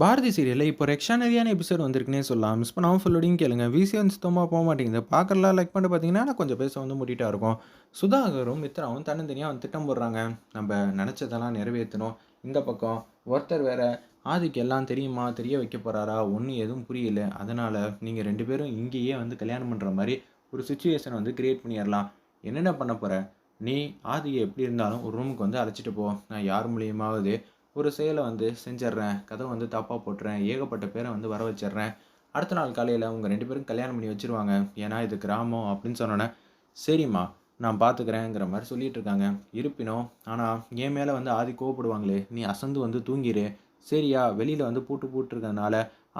பாரதி சீரியலில் இப்போ ரெக்ஷானரியான எபிசோட் வந்திருக்குன்னே சொல்லலாம். மிஸ் பண்ணாமல் ஃபுல்லோடையும் கேளுங்க. விசிஎன் சுத்தமாக போக மாட்டேங்குது. பார்க்கறலாம் லைக் பண்ணிட்டு பார்த்தீங்கன்னா கொஞ்சம் பேச வந்து முட்டிட்டா இருக்கும். சுதாகரும் மித்ராவும் தனித்தனியாக வந்து திட்டம் போடுறாங்க. நம்ம நினச்சதெல்லாம் நிறைவேற்றணும். இந்த பக்கம் ஒருத்தர் வேற ஆதிக்கு எல்லாம் தெரியுமா தெரிய வைக்க போகிறாரா ஒன்றும் எதுவும் புரியல. அதனால் நீங்கள் ரெண்டு பேரும் இங்கேயே வந்து கல்யாணம் பண்ணுற மாதிரி ஒரு சுச்சுவேஷனை வந்து கிரியேட் பண்ணிடலாம். என்னென்ன பண்ண போகிற நீ ஆதியை எப்படி இருந்தாலும் ஒரு ரூமுக்கு வந்து அழைச்சிட்டு போ. நான் யார் மூலியமாவது ஒரு செயலை வந்து செஞ்சிட்றேன் கதை வந்து தப்பாக போட்டுறேன் ஏகப்பட்ட பேரை வந்து வர வச்சிட்றேன். அடுத்த நாள் காலையில் அவங்க ரெண்டு பேரும் கல்யாணம் பண்ணி வச்சிருவாங்க. ஏன்னா இது கிராமம் அப்படின்னு சொன்னோன்னே சரிம்மா நான் பார்த்துக்கிறேங்கிற மாதிரி சொல்லிட்டு இருக்காங்க. இருப்பினும் ஆனால் என் மேலே வந்து ஆதி கோவப்படுவாங்களே நீ அசந்து வந்து தூங்கிடு சரியா வெளியில் வந்து பூட்டு பூட்டுருக்கறனால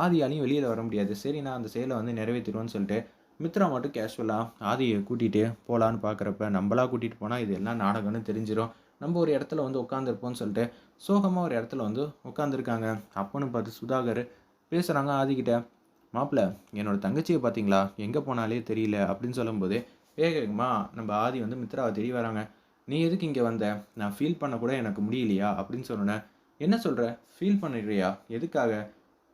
ஆதியாலையும் வெளியில் வர முடியாது. சரி நான் அந்த செயலை வந்து நிறைவேற்றிடுவேன்னு சொல்லிட்டு மித்ரா மட்டும் கேஷுவலாக ஆதியை கூட்டிகிட்டு போகலான்னு பார்க்குறப்ப நம்மளா கூட்டிகிட்டு போனால் இது எல்லாம் நாடகம்னு தெரிஞ்சிடும் நம்ம ஒரு இடத்துல வந்து உட்காந்துருப்போம்னு சொல்லிட்டு சோகமாக ஒரு இடத்துல வந்து உட்காந்துருக்காங்க அப்போன்னு பார்த்து சுதாகர் பேசுகிறாங்க ஆதிக்கிட்ட மாப்பிள்ள என்னோட தங்கச்சியை பார்த்தீங்களா? எங்கே போனாலே தெரியல அப்படின்னு சொல்லும்போது வேகமாக நம்ம ஆதி வந்து மித்ராவை தெரிய வராங்க. நீ எதுக்கு இங்கே வந்த? நான் ஃபீல் பண்ண கூட எனக்கு முடியலையா? அப்படின்னு சொன்னேன் என்ன சொல்கிற ஃபீல் பண்ணுறியா எதுக்காக?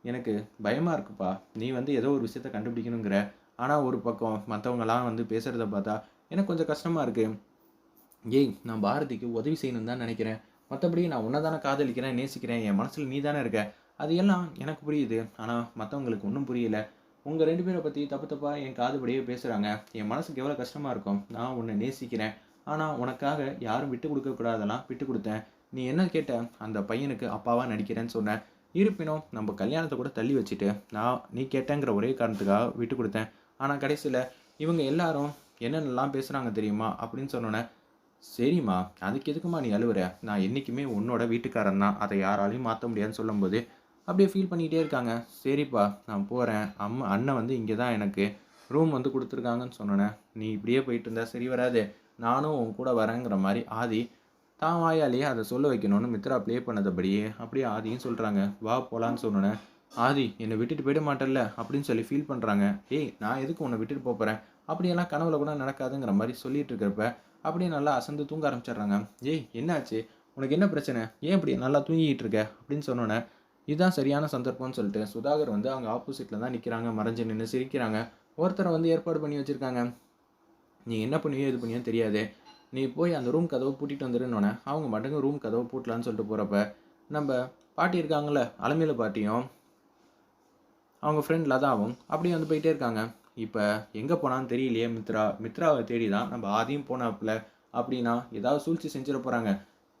எனக்கு பயமாக இருக்குப்பா. நீ வந்து ஏதோ ஒரு விஷயத்த கண்டுபிடிக்கணுங்கிற. ஆனால் ஒரு பக்கம் மற்றவங்களாம் வந்து பேசுகிறத பார்த்தா எனக்கு கொஞ்சம் கஷ்டமாக இருக்குது ஏய் நான் பாரதிக்கு உதவி செய்யணும்னு தான் நினைக்கிறேன். மற்றபடி நான் உன்னை தானே காதலிக்கிறேன் நேசிக்கிறேன் என் மனசில் நீ தானே இருக்க. அது எல்லாம் எனக்கு புரியுது. ஆனால் மற்றவங்களுக்கு ஒன்றும் புரியல. உங்கள் ரெண்டு பேரை பற்றி தப்பு தப்பாக என் காதுபடியே பேசுகிறாங்க என் மனசுக்கு எவ்வளோ கஷ்டமாக இருக்கும்? நான் உன்னை நேசிக்கிறேன். ஆனால் உனக்காக யாரும் விட்டு கொடுக்கக்கூடாதெல்லாம் விட்டு கொடுத்தேன். நீ என்ன கேட்ட? அந்த பையனுக்கு அப்பாவாக நடிக்கிறேன்னு சொன்னேன் இருப்பினும் நம்ம கல்யாணத்தை கூட தள்ளி வச்சுட்டு நான் நீ கேட்டேங்கிற ஒரே காரணத்துக்காக விட்டு கொடுத்தேன். ஆனால் கடைசியில் இவங்க எல்லாரும் என்னென்னலாம் பேசுகிறாங்க தெரியுமா? அப்படின்னு சொன்னோன்னே சரிம்மா அதுக்கு எதுக்குமா நீ அழுவுற? நான் என்றைக்குமே உன்னோட வீட்டுக்காரன் தான் அதை யாராலையும் மாற்ற முடியாதுன்னு சொல்லும்போது அப்படியே ஃபீல் பண்ணிக்கிட்டே இருக்காங்க. சரிப்பா நான் போகிறேன் அம்மா அண்ணன் வந்து இங்கே தான் எனக்கு ரூம் வந்து கொடுத்துருக்காங்கன்னு சொன்னேன். நீ இப்படியே போயிட்டு இருந்தா சரி வராது. நானும் உன் கூட வரேங்கிற மாதிரி ஆதி தான் வாயாலேயே அதை சொல்ல வைக்கணும்னு மித்ரா ப்ளே பண்ணதபடியே அப்படியே ஆதியும் சொல்கிறாங்க வா போகலான்னு சொன்னேன். ஆதி என்னை விட்டுட்டு போயிட மாட்டேல்ல அப்படின்னு சொல்லி ஃபீல் பண்ணுறாங்க ஏய் நான் எதுக்கு உன்னை விட்டுட்டு போகிறேன் அப்படியெல்லாம் கனவுல கூட நடக்காதுங்கிற மாதிரி சொல்லிட்டு இருக்கிறப்ப அப்படியே நல்லா அசந்து தூங்க ஆரம்பிச்சிடுறாங்க. ஏய் என்னாச்சு? உனக்கு என்ன பிரச்சனை? ஏன் இப்படி நல்லா தூங்கிக்கிட்டு இருக்க? அப்படின்னு சொன்னோன்னே இதுதான் சரியான சந்தர்ப்பம்னு சொல்லிட்டு சுதாகர் வந்து அவங்க ஆப்போசிட்டில் தான் நிற்கிறாங்க மறைஞ்சு நின்று சிரிக்கிறாங்க. ஒருத்தரை வந்து ஏற்பாடு பண்ணி வச்சுருக்காங்க. நீ என்ன பண்ணுவியோ இது பண்ணியோ தெரியாது. நீ போய் அந்த ரூம் கதவை பூட்டிட்டு வந்துருன்னொன்னே அவங்க மட்டும் ரூம் கதவை பூட்டலான்னு சொல்லிட்டு போகிறப்ப நம்ம பாட்டி இருக்காங்கல்ல அலமையில பாட்டியும் அவங்க ஃப்ரெண்ட் லதாவும் அப்படியே வந்து போயிட்டே இருக்காங்க. இப்போ எங்கே போனான்னு தெரியலையே மித்ரா. மித்ராவை தேடி தான் நம்ம ஆதியும் போனாப்புல. அப்படின்னா ஏதாவது சூழ்ச்சி செஞ்சிட போகிறாங்க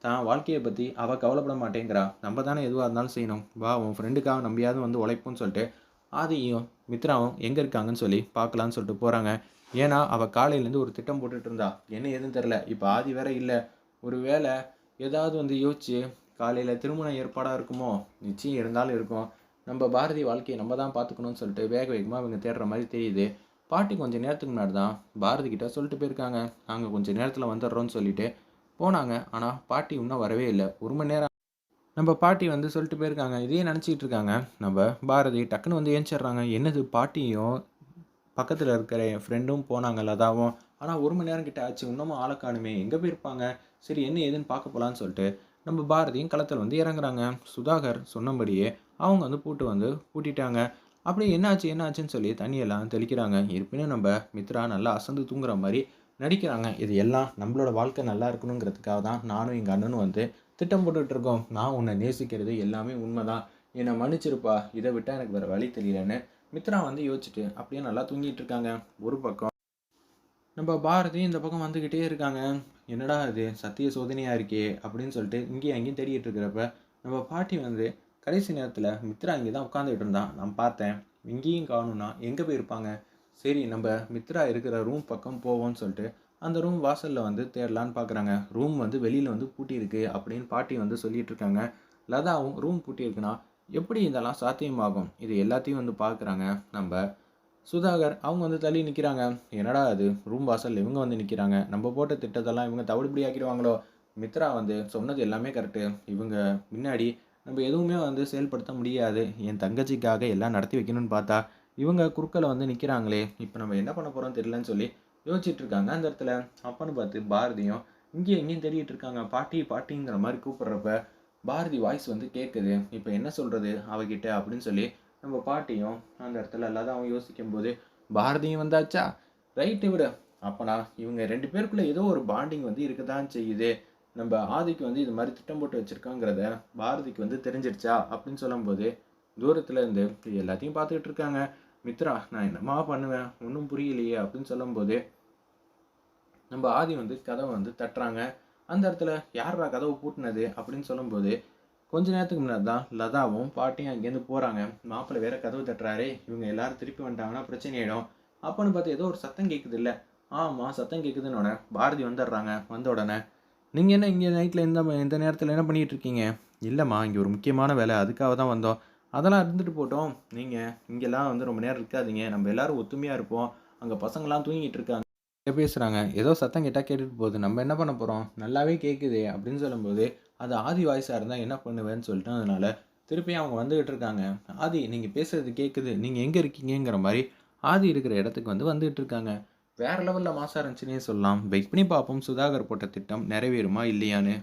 தான் வாழ்க்கையை பற்றி அவள் கவலைப்பட மாட்டேங்கிறா. நம்ம தானே எதுவாக இருந்தாலும் செய்யணும். வா உன் ஃப்ரெண்டுக்காக நம்பியாவது வந்து உழைப்புன்னு சொல்லிட்டு ஆதியும் மித்ராவும் எங்கே இருக்காங்கன்னு சொல்லி பார்க்கலான்னு சொல்லிட்டு போகிறாங்க ஏன்னா அவள் காலையிலேருந்து ஒரு திட்டம் போட்டுட்டு இருந்தா. என்ன ஏதுன்னு தெரில இப்போ ஆதி வேற இல்லை. ஒரு வேளை ஏதாவது வந்து யோசிச்சு காலையில் திருமணம் ஏற்பாடாக இருக்குமோ? நிச்சயம் இருந்தாலும் இருக்கும். நம்ம பாரதி வாழ்க்கையை நம்ம தான் பார்த்துக்கணும்னு சொல்லிட்டு வேக வேகமாக இவங்க தேடுற மாதிரி தெரியுது. பாட்டி கொஞ்சம் நேரத்துக்கு முன்னாடி தான் பாரதி கிட்ட சொல்லிட்டு போயிருக்காங்க. நாங்கள் கொஞ்சம் நேரத்தில் வந்துடுறோம்னு சொல்லிட்டு போனாங்க. ஆனால் பாட்டி இன்னும் வரவே இல்லை. ஒரு மணி நேரம் நம்ம பாட்டி வந்து சொல்லிட்டு போயிருக்காங்க. இதையே நினச்சிக்கிட்டு இருக்காங்க. நம்ம பாரதி டக்குன்னு வந்து ஏஞ்சிடுறாங்க. என்னது பாட்டியும் பக்கத்தில் இருக்கிற என் ஃப்ரெண்டும் போனாங்க லதாவும். ஆனால் ஒரு மணி நேரம் கிட்ட ஆச்சு. இன்னமும் ஆளக்கானுமே எங்கே போயிருப்பாங்க? சரி என்ன ஏதுன்னு பார்க்க போகலான்னு சொல்லிட்டு நம்ம பாரதியும் களத்தில் வந்து இறங்குறாங்க. சுதாகர் சொன்னபடியே அவங்க வந்து பூட்டு வந்து பூட்டிட்டாங்க. அப்படி என்னாச்சு என்னாச்சுன்னு சொல்லி தண்ணியெல்லாம் தெளிக்கிறாங்க. இருப்பினும் நம்ம மித்ரா நல்லா அசந்து தூங்குற மாதிரி நடிக்கிறாங்க. இது எல்லாம் நம்மளோட வாழ்க்கை நல்லா இருக்கணுங்கிறதுக்காக தான் நானும் எங்கள் அண்ணனும் வந்து திட்டம் போட்டுட்ருக்கோம் நான் உன்னை நேசிக்கிறது எல்லாமே உண்மைதான். என்னை மன்னிச்சிருப்பா. இதை விட்டால் எனக்கு வேறு வழி தெரியலன்னு மித்ரா வந்து யோசிச்சுட்டு அப்படியே நல்லா தூங்கிட்டு இருக்காங்க. ஒரு பக்கம் நம்ம பாரதி இந்த பக்கம் வந்துக்கிட்டே இருக்காங்க. என்னடா இது? சத்திய சோதனையாக இருக்கே அப்படின்னு சொல்லிட்டு இங்கேயும் அங்கேயும் தேடிட்டு இருக்கிறப்ப நம்ம பாட்டி வந்து கடைசி நேரத்தில் மித்ரா இங்கே தான் உட்காந்துட்டு இருந்தான். நான் பார்த்தேன் இங்கேயும் காணும்னா எங்கே போயிருப்பாங்க? சரி நம்ம மித்ரா இருக்கிற ரூம் பக்கம் போவோம்னு சொல்லிட்டு அந்த ரூம் வாசலில் வந்து தேடலான்னு பார்க்குறாங்க ரூம் வந்து வெளியில் வந்து பூட்டியிருக்கு அப்படின்னு பாட்டி வந்து சொல்லிகிட்டு இருக்காங்க. லதாவும் ரூம் பூட்டியிருக்குன்னா எப்படி இதெல்லாம் சாத்தியமாகும்? இது எல்லாத்தையும் வந்து பார்க்குறாங்க நம்ம சுதாகர் அவங்க வந்து தள்ளி நிற்கிறாங்க என்னடா அது ரூம் வாசல் இவங்க வந்து நிற்கிறாங்க நம்ம போட்ட திட்டத்தெல்லாம் இவங்க தவிடுபடி ஆக்கிடுவாங்களோ? மித்ரா வந்து சொன்னது எல்லாமே கரெக்டு இவங்க முன்னாடி நம்ம எதுவுமே வந்து செயல்படுத்த முடியாது. என் தங்கச்சிக்காக எல்லாம் நடத்தி வைக்கணும்னு பார்த்தா இவங்க குறுக்களை வந்து நிற்கிறாங்களே இப்போ நம்ம என்ன பண்ண போகிறோம் தெரியலன்னு சொல்லி யோசிச்சுட்டு இருக்காங்க. அந்த இடத்துல அப்பன்னு பார்த்து பாரதியும் இங்கேயும் எங்கேயும் தேடிட்டு இருக்காங்க. பாட்டி பாட்டிங்கிற மாதிரி கூப்பிட்றப்ப பாரதி வாய்ஸ் வந்து கேட்குது இப்போ என்ன சொல்கிறது அவகிட்ட அப்படின்னு சொல்லி நம்ம பாட்டியும் அந்த இடத்துல லதாவும் யோசிக்கும்போது பாரதியும் வந்தாச்சா? ரைட்டு விட. அப்போனா இவங்க ரெண்டு பேருக்குள்ளே ஏதோ ஒரு பாண்டிங் வந்து இருக்க தான் செய்யுது. நம்ம ஆதிக்கு வந்து இது மாதிரி திட்டம் போட்டு வச்சுருக்காங்கிறத பாரதிக்கு வந்து தெரிஞ்சிருச்சா அப்படின்னு சொல்லும்போது தூரத்தில் இருந்து எல்லாத்தையும் பார்த்துக்கிட்டு இருக்காங்க. மித்ரா நான் என்னம்மா பண்ணுவேன்? ஒன்றும் புரியலையே. அப்படின்னு சொல்லும்போது நம்ம ஆதி வந்து கதவை வந்து தட்டுறாங்க. அந்த இடத்துல யாரா கதவை பூட்டினது? அப்படின்னு சொல்லும்போது கொஞ்ச நேரத்துக்கு முன்னாடி தான் லதாவும் பாட்டியும் அங்கேருந்து போகிறாங்க மாப்பிள்ளை வேற கதவு தட்டுறாரு. இவங்க எல்லாரும் திருப்பி வந்துட்டாங்கன்னா பிரச்சனையிடும் அப்போன்னு பார்த்து ஏதோ ஒரு சத்தம் கேட்குது இல்லை. ஆமாம் சத்தம் கேட்குதுன்னு உடனே பாரதி வந்துடுறாங்க. வந்த உடனே நீங்கள் என்ன இங்கே நைட்டில் இந்த இந்த நேரத்தில் என்ன பண்ணிட்டு இருக்கீங்க இல்லைம்மா இங்கே ஒரு முக்கியமான வேலை அதுக்காக தான் வந்தோம். அதெல்லாம் இருந்துட்டு போட்டோம். நீங்கள் இங்கெல்லாம் வந்து ரொம்ப நேரம் இருக்காதீங்க. நம்ம எல்லோரும் ஒத்துமையாக இருப்போம். அங்கே பசங்களாம் தூங்கிட்டு இருக்காங்க. இங்கே பேசுகிறாங்க ஏதோ சத்தம் கேட்டால் கேட்டுட்டு போகுது. நம்ம என்ன பண்ண போகிறோம் நல்லாவே கேட்குது அப்படின்னு சொல்லும்போது அது ஆதி வாய்ஸாக இருந்தால் என்ன பண்ணுவேன்னு சொல்லிட்டு அதனால திருப்பி அவங்க வந்துகிட்டு இருக்காங்க. ஆதி நீங்கள் பேசுகிறது கேட்குது நீங்கள் எங்கே இருக்கீங்கங்கிற மாதிரி ஆதி இருக்கிற இடத்துக்கு வந்து வந்துகிட்டு இருக்காங்க. வேறு லெவலில் மாசாக இருந்துச்சுன்னே சொல்லலாம். வெயிட் பண்ணி பார்ப்போம். சுதாகர் போட்ட திட்டம் நிறைவேறுமா இல்லையான்னு.